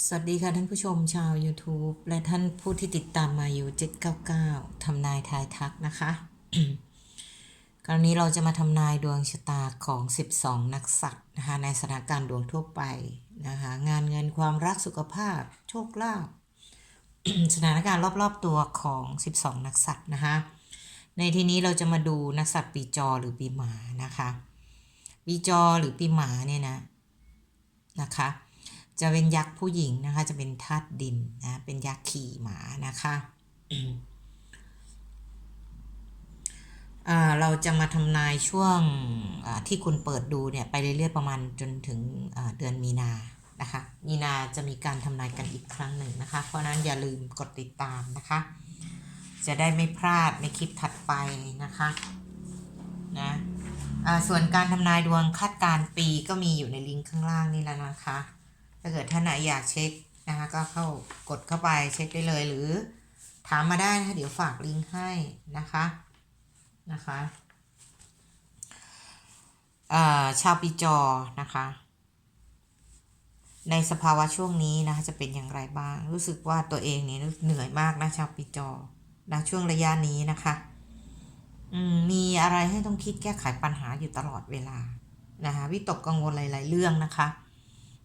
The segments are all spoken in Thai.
สวัสดีค่ะท่านผู้ชมชาว YouTube และท่านผู้ที่ติดตามมาอยู่ 799ทำนายทายทักนะคะ คราวนี้เราจะมาทำนายดวงชะตาของ 12 นักสัตว์นะคะในสถานการณ์ดวงทั่วไปนะคะงานเงินความรักสุขภาพ โชคลาภสถานการณ์รอบๆตัวของ 12 นักสัตว์นะคะในที่นี้เราจะมาดูนักสัตว์ปีจอหรือปีหมานะคะปีจอหรือปีหมาเนี่ยนะนะคะ จะเป็นยักษ์ผู้หญิงนะคะ จะเป็นธาตุดินนะเป็นยักษ์ขี่หมานะคะอ่าเราจะมาทำนายช่วงที่คุณเปิดดูเนี่ยไปเรื่อยๆประมาณจนถึงเดือนมีนานะคะ มีนาจะมีการทำนายกันอีกครั้งหนึ่งนะคะ เพราะนั้นอย่าลืมกดติดตามนะคะ จะได้ไม่พลาดในคลิปถัดไปนะคะนะส่วนการทำนายดวงคาดการณ์ปีก็มีอยู่ในลิงก์ข้างล่างนี่แล้วนะคะ ถ้าเกิดท่านไหนอยากเช็คนะคะก็เข้ากดเข้าไปเช็คได้เลยหรือถามมาได้นะคะเดี๋ยวฝากลิงก์ให้นะคะนะคะอ่าชาวปีจอนะคะ ในสภาวะช่วงนี้นะคะจะเป็นอย่างไรบ้าง รู้สึกว่าตัวเองเนี่ยเหนื่อยมากนะชาวปีจอนะช่วงระยะนี้นะคะมีอะไรให้ต้องคิดแก้ไขปัญหาอยู่ตลอดเวลานะคะวิตกกังวลหลาย ๆ เรื่องนะคะ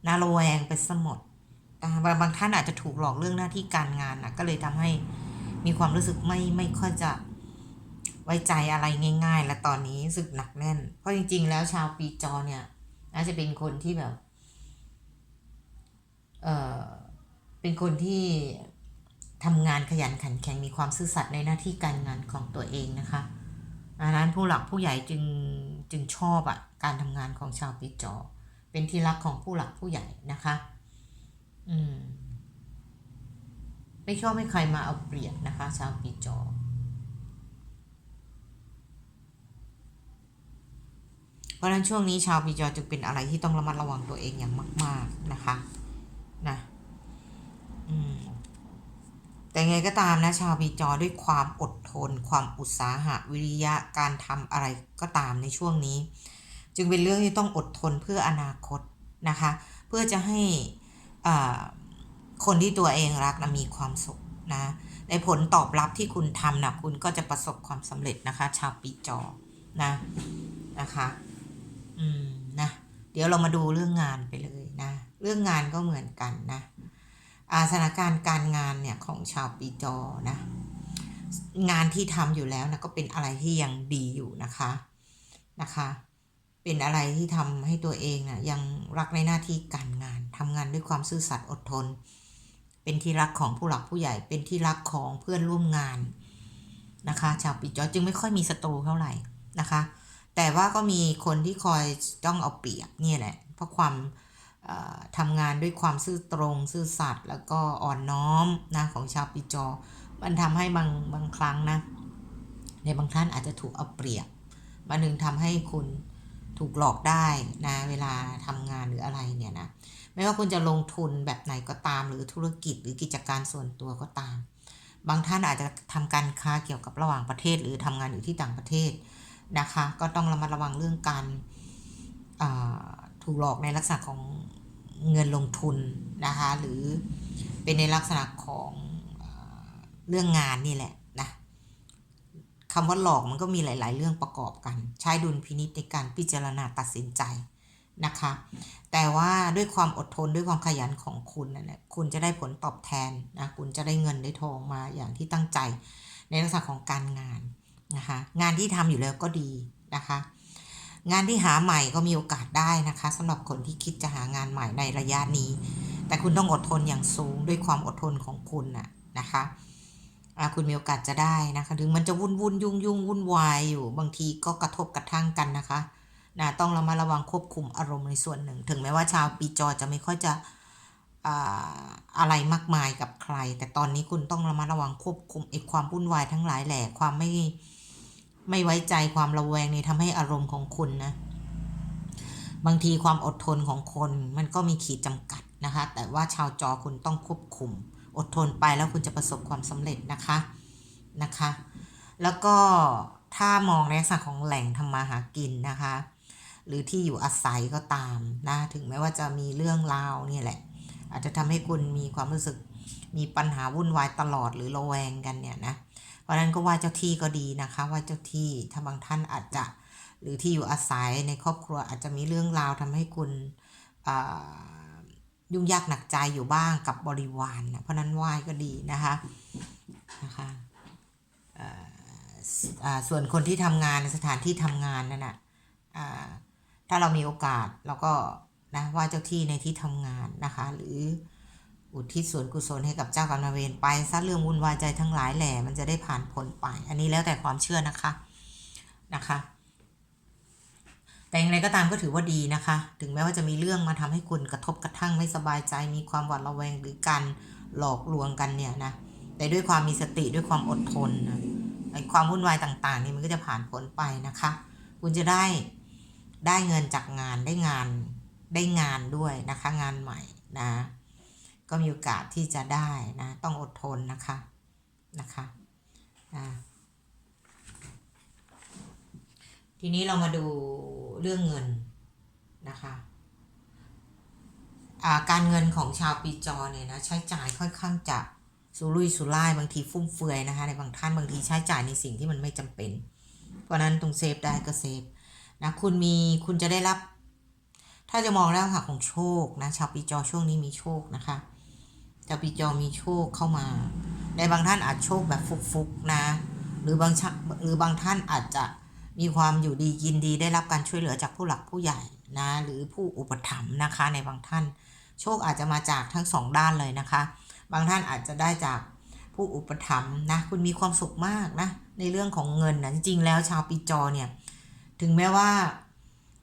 น่าระแวงไปสมดบางบางท่านอาจจะถูกหลอกเรื่องหน้าที่การงานนะก็เลยทำให้มีความรู้สึกไม่ไม่ค่อยจะไว้ใจอะไรง่าย ๆ และตอนนี้รู้สึกหนักแน่น เพราะจริง ๆ แล้วชาวปีจอเนี่ยน่าจะเป็นคนที่แบบเออเป็นคนที่ทำงานขยันขันแข็งมีความซื่อสัตย์ในหน้าที่การงานของตัวเองนะคะดังนั้นผู้หลักผู้ใหญ่จึงจึงชอบอะการทำงานของชาวปีจอ เป็นที่รักของผู้หลักผู้ใหญ่นะคะ อืม ไม่ชอบให้ใครมาเอาเปรียบนะคะ ชาวปีจอ เพราะฉะนั้นช่วงนี้ชาวปีจอจึงเป็นอะไรที่ต้องระมัดระวังตัวเองอย่างมาก ๆนะคะ นะอืมแต่ไงก็ตามนะชาวปีจอด้วยความอดทน ความอุตสาหะวิริยะการทำอะไรก็ตามในช่วงนี้ จึงเป็นเรื่องที่ต้องอดทนเพื่ออนาคตนะคะ เพื่อจะให้คนที่ตัวเองรักนะมีความสุขนะในผลตอบรับที่คุณทำนะคุณก็จะประสบความสำเร็จนะคะ ชาวปีจอนะนะคะอืมนะเดี๋ยวเรามาดูเรื่องงานไปเลยนะเรื่องงานก็เหมือนกันนะอาสถานการณ์การงานเนี่ยของชาวปีจอนะงานที่ทำอยู่แล้วนะก็เป็นอะไรที่ยังดีอยู่นะคะนะคะ เป็นอะไรที่ทำให้ตัวเองนะ่ะยังรักในหน้าที่การงานทำงานด้วยความซื่อสัตย์อดทน เป็นที่รักของผู้หลักผู้ใหญ่ เป็นที่รักของเพื่อนร่วมงานนะคะ ชาวปีจอจึงไม่ค่อยมีศัตรูเท่าไหร่นะคะ แต่ว่าก็มีคนที่คอยต้องเอาเปรียบเนี่ยแหละเพราะความทำงานด้วยความซื่อตรง ซื่อสัตย์แล้วก็อ่อนน้อมนะของชาวปีจอ มันทำให้บางบางครั้งนะในบางท่านอาจจะถูกเอาเปรียบมันถึงทำให้คุณ ถูกหลอกได้นะเวลาทำงานหรืออะไรเนี่ยนะไม่ว่าคุณจะลงทุนแบบไหนก็ตาม หรือธุรกิจหรือกิจการส่วนตัวก็ตาม บางท่านอาจจะทำการค้าเกี่ยวกับระหว่างประเทศ หรือทำงานอยู่ที่ต่างประเทศนะคะ ก็ต้องระมัดระวังเรื่องการถูกหลอกในลักษณะของเงินลงทุนนะคะ หรือเป็นในลักษณะของเรื่องงานนี่แหละ คำว่าหลอกมันก็มีหลาย ๆ เรื่องประกอบกัน ใช้ดุลพินิจในการพิจารณาตัดสินใจนะคะ แต่ว่าด้วยความอดทนด้วยความขยันของคุณนั่นแหละคุณจะได้ผลตอบแทนนะคุณจะได้เงินได้ทองมาอย่างที่ตั้งใจในลักษณะของการงานนะคะงานที่ทำอยู่แล้วก็ดีนะคะ งานที่หาใหม่ก็มีโอกาสได้นะคะสำหรับคนที่คิดจะหางานใหม่ในระยะนี้ แต่คุณต้องอดทนอย่างสูงด้วยความอดทนของคุณน่ะนะคะ คุณมีโอกาสจะได้นะคะ ถึงมันจะวุ่นวุ่นยุ่งยุ่งวุ่นวายอยู่ บางทีก็กระทบกระทั่งกันนะคะนะต้องระมัดระวังควบคุมอารมณ์ในส่วนหนึ่ง ถึงแม้ว่าชาวปีจอจะไม่ค่อยจะอะไรมากมายกับใคร แต่ตอนนี้คุณต้องระมัดระวังควบคุมไอ้ความวุ่นวายทั้งหลายแหล่ความไม่ไม่ไว้ใจความระแวงนี่ทำให้อารมณ์ของคุณนะ บางทีความอดทนของคนมันก็มีขีดจำกัดนะคะ แต่ว่าชาวจอคุณต้องควบคุม อดทนไปแล้วคุณจะประสบความสำเร็จนะคะนะคะ แล้วก็ถ้ามองในลักษณะของแหล่งทำมาหากินนะคะ หรือที่อยู่อาศัยก็ตามนะถึงแม้ว่าจะมีเรื่องราวเนี่ยแหละ อาจจะทำให้คุณมีความรู้สึกมีปัญหาวุ่นวายตลอดหรือระแวงกันเนี่ยนะเพราะนั้นก็ว่าเจ้าที่ก็ดีนะคะว่าเจ้าที่ถ้าบางท่านอาจจะหรือที่อยู่อาศัยในครอบครัวอาจจะมีเรื่องราวทำให้คุณอ่า ยุ่งยากหนักใจอยู่บ้างกับบริวารนะเพราะนั้นไหว้ก็ดีนะคะนะคะส่วนคนที่ทำงานในสถานที่ทำงานนั่นนะถ้าเรามีโอกาสเราก็นะไหว่าเจ้าที่ในที่ทำงานนะคะ หรืออุทิศส่วนกุศลให้กับเจ้ากรรมนายเวรไปซะเรื่องวุ่นวายใจทั้งหลายแหล่มันจะได้ผ่านพ้นไป อันนี้แล้วแต่ความเชื่อนะคะนะคะ แต่อย่างไรก็ตามก็ถือว่าดีนะคะ ถึงแม้ว่าจะมีเรื่องมาทำให้คุณกระทบกระทั่งไม่สบายใจ มีความหวาดระแวงหรือการหลอกลวงกันเนี่ยนะ แต่ด้วยความมีสติด้วยความอดทนนะไอ้ความวุ่นวายต่างๆนี่มันก็จะผ่านพ้นไปนะคะ คุณจะได้ได้เงินจากงานได้งานได้งานด้วยนะคะ งานใหม่นะ ก็มีโอกาสที่จะได้นะ ต้องอดทนนะคะนะคะอ่า ทีนี้เรามาดูเรื่องเงินนะคะาการเงินของชาวปีจอเนี่ยนะใช้จ่ายค่อนข้างจะสุรุ่ยสุร่ายบางทีฟุ่มเฟือยนะคะในบางท่านบางทีใช้จ่ายในสิ่งที่มันไม่จำเป็น เพราะนั้นตรงเซฟได้ก็เซฟนะคุณมีคุณจะได้รับ ถ้าจะมองแล้วค่ะของโชคนะชาวปีจอช่วงนี้มีโชคนะคะชาวปีจอมีโชคเข้ามา ในบางท่านอาจโชคแบบฟุกๆนะหรือบางชะหรือบางท่านอาจจะ มีความอยู่ดียินดีได้รับการช่วยเหลือจากผู้หลักผู้ใหญ่นะหรือผู้อุปถัมภ์นะคะในบางท่าน โชคอาจจะมาจากทั้งสองด้านเลยนะคะ บางท่านอาจจะได้จากผู้อุปถัมภ์นะคุณมีความสุขมากนะในเรื่องของเงินนะจริงแล้วชาวปีจอเนี่ยถึงแม้ว่า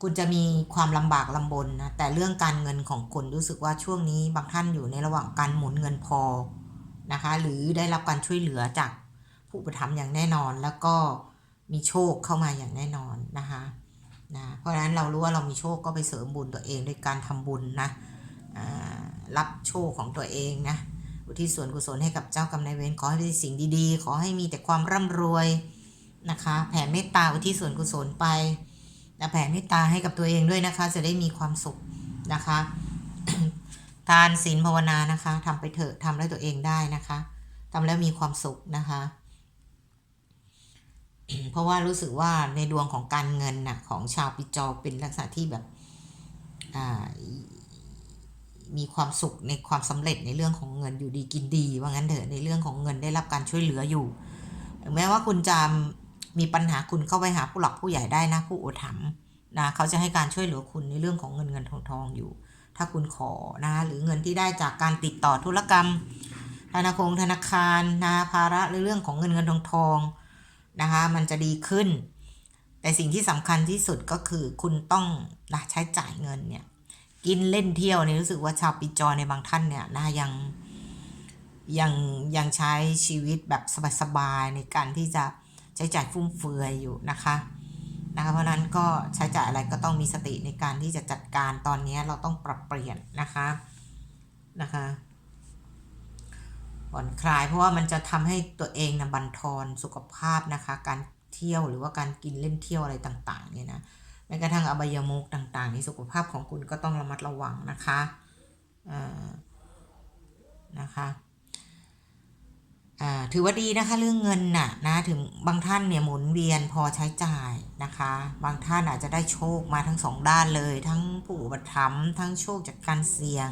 คุณจะมีความลำบากลำบนนะแต่เรื่องการเงินของคุณรู้สึกว่าช่วงนี้บางท่านอยู่ในระหว่างการหมุนเงินพอนะคะ หรือได้รับการช่วยเหลือจากผู้อุปถัมภ์อย่างแน่นอนแล้วก็ มีโชคเข้ามาอย่างแน่นอนนะคะนะเพราะฉะนั้นเรารู้ว่าเรามีโชคก็ไปเสริมบุญตัวเองด้วยการทำบุญนะอ่ารับโชคของตัวเองนะอุทิศส่วนกุศลให้กับเจ้ากรรมนายเวรขอให้ได้สิ่งดีๆ ขอให้มีแต่ความร่ำรวยนะคะแผ่เมตตาอุทิศส่วนกุศลไปนะแผ่เมตตาให้กับตัวเองด้วยนะคะ จะได้มีความสุขนะคะทานศีลภาวนานะคะทำไปเถอะทำแล้วตัวเองได้นะคะทำแล้วมีความสุขนะคะ เพราะว่ารู้สึกว่าในดวงของการเงินน่ะของชาวปิจอเป็นลักษณะที่แบบมีความสุขในความสำเร็จในเรื่องของเงินอยู่ดีกินดีว่างั้นเถอะในเรื่องของเงินได้รับการช่วยเหลืออยู่ถึงแม้ว่าคุณจะมีปัญหาคุณเข้าไปหาผู้หลักผู้ใหญ่ได้นะผู้อุปถัมภ์นะเขาจะให้การช่วยเหลือคุณในเรื่องของเงินเงินทองทองอยู่ ถ้าคุณขอนะหรือเงินที่ได้จากการติดต่อธุรกรรม ธนาคารธนาคารนะภาระในเรื่องของเงินเงินทองทอง นะคะ มันจะดีขึ้น แต่สิ่งที่สำคัญที่สุดก็คือคุณต้องนะใช้จ่ายเงินเนี่ย กินเล่นเที่ยวเนี่ยรู้สึกว่าชาวปีจอในบางท่านเนี่ยนะยังยังยังใช้ชีวิตแบบสบายๆในการที่จะใช้จ่ายฟุ่มเฟือยอยู่นะคะนะคะเพราะนั้นก็ใช้จ่ายอะไรก็ต้องมีสติในการที่จะจัดการตอนนี้เราต้องปรับเปลี่ยนนะคะนะคะ ผ่อนคลาย เพราะว่ามันจะทำให้ตัวเองนะบันทอนสุขภาพนะคะ การเที่ยวหรือว่าการกินเล่นเที่ยวอะไรต่างๆเนี่ยนะแม้กระทั่งอบายมุกต่างๆ ในสุขภาพของคุณก็ต้องระมัดระวังนะคะนะคะถือว่าดีนะคะเรื่องเงินน่ะนะถึงบางท่านเนี่ยหมุนเวียนพอใช้จ่ายนะคะ บางท่านอาจจะได้โชคมาทั้งสองด้านเลย ทั้งผู้อุปถัมภ์ทั้งโชคจากการเสี่ยง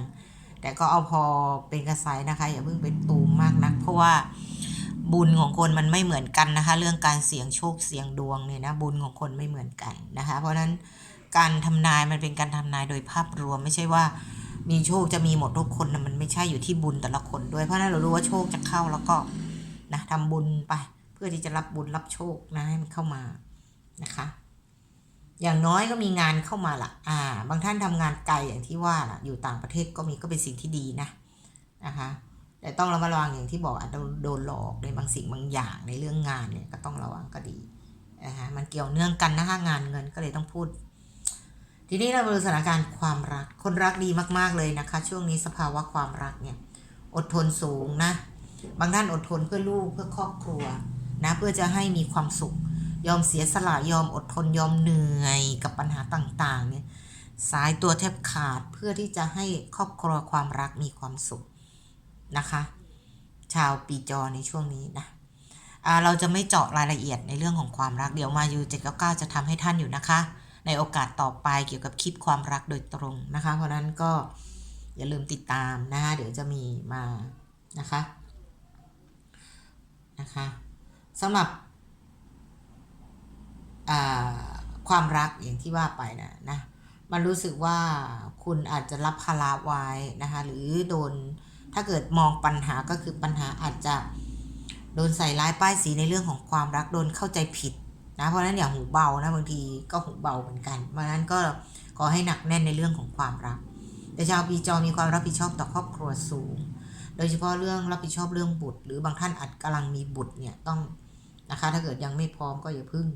แต่ก็เอาพอเป็นกระสายนะคะ อย่าเพิ่งเป็นตูมมากนัก เพราะว่าบุญของคนมันไม่เหมือนกันนะคะ เรื่องการเสี่ยงโชคเสี่ยงดวงเนี่ยนะบุญของคนไม่เหมือนกันนะคะ เพราะฉะนั้นการทำนายมันเป็นการทำนายโดยภาพรวมไม่ใช่ว่ามีโชคจะมีหมดทุกคนนะมันไม่ใช่อยู่ที่บุญแต่ละคนด้วยเพราะฉะนั้นเรารู้ว่าโชคจะเข้าแล้วก็นะทำบุญไป เพื่อที่จะรับบุญรับโชคนะให้มันเข้ามานะคะ อย่างน้อยก็มีงานเข้ามาละอ่า บางท่านทำงานไกลอย่างที่ว่าล่ะ อยู่ต่างประเทศก็มีก็เป็นสิ่งที่ดีนะ นะคะ แต่ต้องระมัดระวังอย่างที่บอกอาจจะโดนหลอกในบางสิ่งบางอย่างในเรื่องงานเนี่ยก็ต้องระวังก็ดีนะคะมันเกี่ยวเนื่องกันนะคะงานเงินก็เลยต้องพูด ทีนี้เราดูสถานการณ์ความรัก คนรักดีมาก ๆเลยนะคะ ช่วงนี้สภาวะความรักเนี่ย อดทนสูงนะ บางท่านอดทนเพื่อลูกเพื่อครอบครัวนะ เพื่อจะให้มีความสุข ยอมเสียสละยอมอดทนยอมเหนื่อยกับปัญหาต่างๆเนี่ยสายตัวแทบขาดเพื่อที่จะให้ครอบครัวความรักมีความสุขนะคะ ชาวปีจอในช่วงนี้นะอ่าเราจะไม่เจาะรายละเอียดในเรื่องของความรักเดี๋ยวมายูเจ็ดเก้าจะทำให้ท่านอยู่นะคะ ในโอกาสต่อไปเกี่ยวกับคลิปความรักโดยตรงนะคะ เพราะนั้นก็อย่าลืมติดตามนะคะเดี๋ยวจะมีมานะคะนะคะสำหรับ ความรักอย่างที่ว่าไปนะนะมันรู้สึกว่าคุณอาจจะรับภาระไว้นะคะหรือโดนถ้าเกิดมองปัญหาก็คือปัญหาอาจจะโดนใส่ร้ายป้ายสีในเรื่องของความรักโดนเข้าใจผิดนะเพราะนั้นอย่าหูเบานะบางทีก็หูเบาเหมือนกันเพราะฉะนั้นก็ขอให้หนักแน่นในเรื่องของความรัก แต่ชาวปีจอมีความรับผิดชอบต่อครอบครัวสูง โดยเฉพาะเรื่องรับผิดชอบเรื่องบุตร หรือบางท่านอาจกำลังมีบุตรเนี่ยต้องนะคะถ้าเกิดยังไม่พร้อมก็อย่าพึ่ง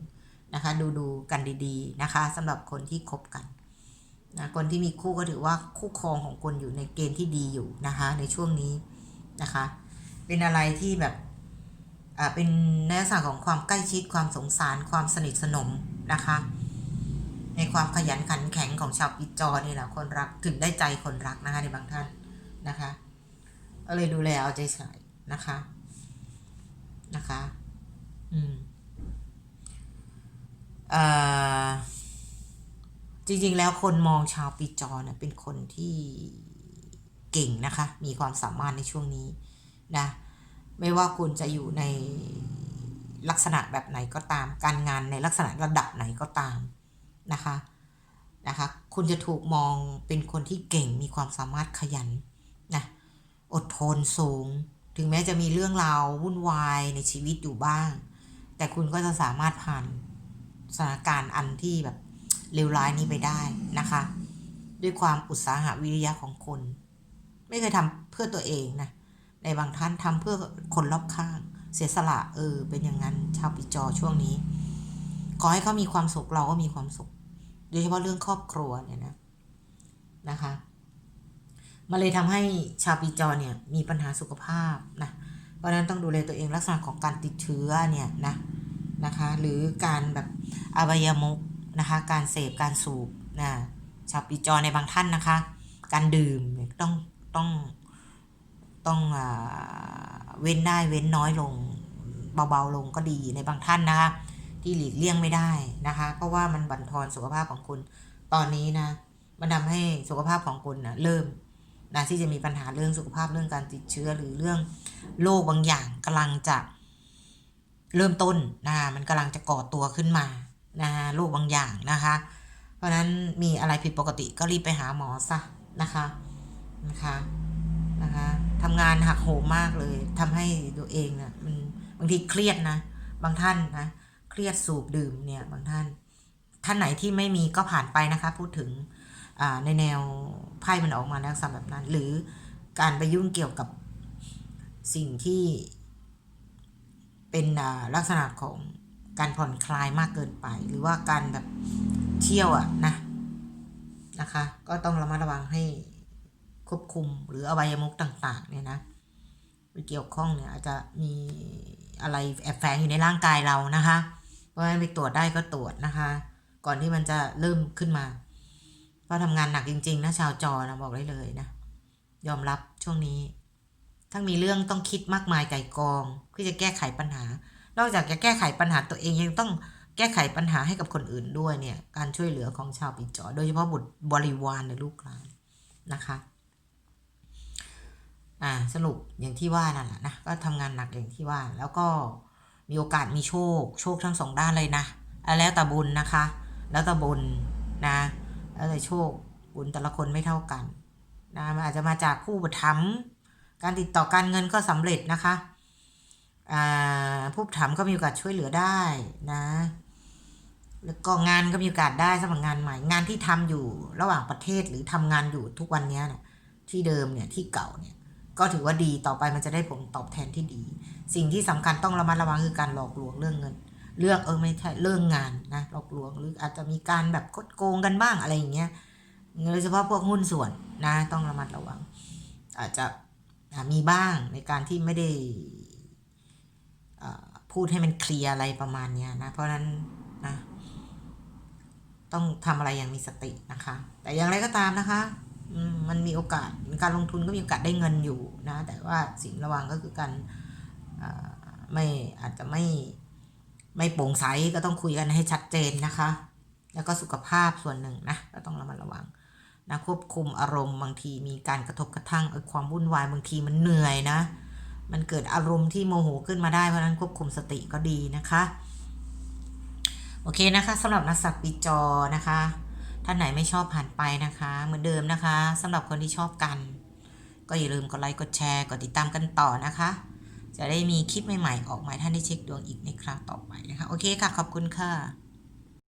นะคะดูดูกันดีๆนะคะสำหรับคนที่คบกันนะคนที่มีคู่ก็ถือว่าคู่ครองของคุณอยู่ในเกณฑ์ที่ดีอยู่นะคะ ในช่วงนี้นะคะ เป็นอะไรที่แบบอ่าเป็นในลักษณะของความใกล้ชิดความสงสารความสนิทสนมนะคะ ในความขยันขันแข็งของชาวปีจอนี่แหละคนรักถึงได้ใจคนรักนะคะในบางท่านนะคะก็เลยดูแลเอาใจใส่นะคะนะคะ อืม จริงๆ แล้วคนมองชาวปีจอเนี่ยเป็นคนที่เก่งนะคะ มีความสามารถในช่วงนี้นะ ไม่ว่าคุณจะอยู่ในลักษณะแบบไหนก็ตาม การงานในลักษณะระดับไหนก็ตามนะคะ นะคะ คุณจะถูกมองเป็นคนที่เก่ง มีความสามารถขยันนะ อดทนสูง ถึงแม้จะมีเรื่องราววุ่นวายในชีวิตอยู่บ้าง แต่คุณก็จะสามารถผ่าน สถานการณ์อันที่แบบเลวร้ายนี้ไปได้นะคะ ด้วยความอุตสาหะวิริยะของคน ไม่เคยทำเพื่อตัวเองนะในบางท่านทำเพื่อคนรอบข้าง เสียสละเออ เป็นอย่างนั้นชาวปีจอช่วงนี้ ขอให้เขามีความสุขเราก็มีความสุข โดยเฉพาะเรื่องครอบครัวเนี่ยนะนะคะมันเลยทำให้ชาวปีจอเนี่ยมีปัญหาสุขภาพนะ เพราะนั้นต้องดูแลตัวเองลักษณะของการติดเชื้อเนี่ยนะ นะคะ หรือการแบบอบายมุกนะคะ การเสพการสูบนะชาวปีจอในบางท่านนะคะ การดื่มต้องต้องต้องอเว้นได้เว้นน้อยลงเบาๆลงก็ดีในบางท่านนะคะ ที่หลีกเลี่ยงไม่ได้นะคะเพราะว่ามันบั่นทอนสุขภาพของคุณตอนนี้นะมันทำให้สุขภาพของคุณนะเริ่มนะที่จะมีปัญหาเรื่องสุขภาพเรื่องการติดเชื้อหรือเรื่องโรคบางอย่างกำลังจะ เริ่มต้นนะมันกำลังจะก่อตัวขึ้นมานะคะโรคบางอย่างนะคะ เพราะนั้นมีอะไรผิดปกติก็รีบไปหาหมอซะนะคะนะคะนะคะทำงานหักโหมมากเลยทำให้ตัวเองเนะ่ยมันบางทีเครียดนะ บางท่านนะเครียดสูบดื่มเนี่ยบางท่านท่านไหนที่ไม่มีก็ผ่านไปนะคะ พูดถึงในแนวไพ่มันออกมาลักษณะแบบนั้น หรือการไปยุ่งเกี่ยวกับสิ่งที่ เป็นลักษณะของการผ่อนคลายมากเกินไป หรือว่าการแบบเที่ยวอะนะนะคะ ก็ต้องระมัดระวังให้ควบคุมหรืออวัยมุกต่าง ๆ เนี่ยนะไปเกี่ยวข้องเนี่ยอาจจะมีอะไรแอบแฝงอยู่ในร่างกายเรานะคะเพราะฉะนั้นไปตรวจได้ก็ตรวจนะคะ ก่อนที่มันจะเริ่มขึ้นมาเพราะทำงานหนักจริง ๆ นะชาวจอนะบอกได้เลยนะ ยอมรับช่วงนี้ ทั้งมีเรื่องต้องคิดมากมายไก่กองเพื่อจะแก้ไขปัญหา นอกจากจะแก้ไขปัญหาตัวเองยังต้องแก้ไขปัญหาให้กับคนอื่นด้วยเนี่ย การช่วยเหลือของชาวปีจอ โดยเฉพาะบุตรบริวารในลูกหลานนะคะ อ่าสรุปอย่างที่ว่านั่นแหละนะ ก็ทำงานหนักอย่างที่ว่า แล้วก็มีโอกาสมีโชค โชคทั้งสองด้านเลยนะ แล้วแต่บุญนะคะ แล้วแต่บุญนะ แล้วแต่โชคบุญแต่ละคนไม่เท่ากันนะมันอาจจะมาจากคู่บุตรธรรม การติดต่อการเงินก็สำเร็จนะคะผู้ถามก็มีโอกาสช่วยเหลือได้นะแล้วก็งานก็มีโอกาสได้สำหรับงานใหม่ งานที่ทำอยู่ระหว่างประเทศหรือทำงานอยู่ทุกวันนี้เนี่ยที่เดิมเนี่ยที่เก่าเนี่ยก็ถือว่าดีต่อไปมันจะได้ผลตอบแทนที่ดี สิ่งที่สำคัญต้องระมัดระวังคือการหลอกลวงเรื่องเงินเรื่องเออไม่ใช่เรื่องงานนะหลอกลวงหรืออาจจะมีการแบบคดโกงกันบ้างอะไรอย่างเงี้ยโดยเฉพาะพวกหุ้นส่วนนะต้องระมัดระวัง อาจจะ มีบ้างในการที่ไม่ได้พูดให้มันเคลียร์อะไรประมาณนี้นะ เพราะนั้นนะต้องทำอะไรอย่างมีสตินะคะ แต่อย่างไรก็ตามนะคะมันมีโอกาสการลงทุนก็มีโอกาสได้เงินอยู่นะ แต่ว่าสิ่งระวังก็คือการไม่อาจจะไม่ไม่โปร่งใสก็ต้องคุยกันให้ชัดเจนนะคะ แล้วก็สุขภาพส่วนหนึ่งนะก็ต้องระมัดระวัง นะควบคุมอารมณ์บางทีมีการกระทบกระทั่งเออความวุ่นวายบางทีมันเหนื่อยนะ มันเกิดอารมณ์ที่โมโหขึ้นมาได้เพราะนั้นควบคุมสติก็ดีนะคะ โอเคนะคะสำหรับนักสักปีจอนะคะ ท่านไหนไม่ชอบผ่านไปนะคะ เหมือนเดิมนะคะสำหรับคนที่ชอบกัน ก็อย่าลืมกดไลค์กดแชร์กดติดตามกันต่อนะคะ จะได้มีคลิปใหม่ๆ ออกมาให้ท่านได้เช็คดวงอีกในครั้งต่อไปนะคะโอเคค่ะขอบคุณค่ะ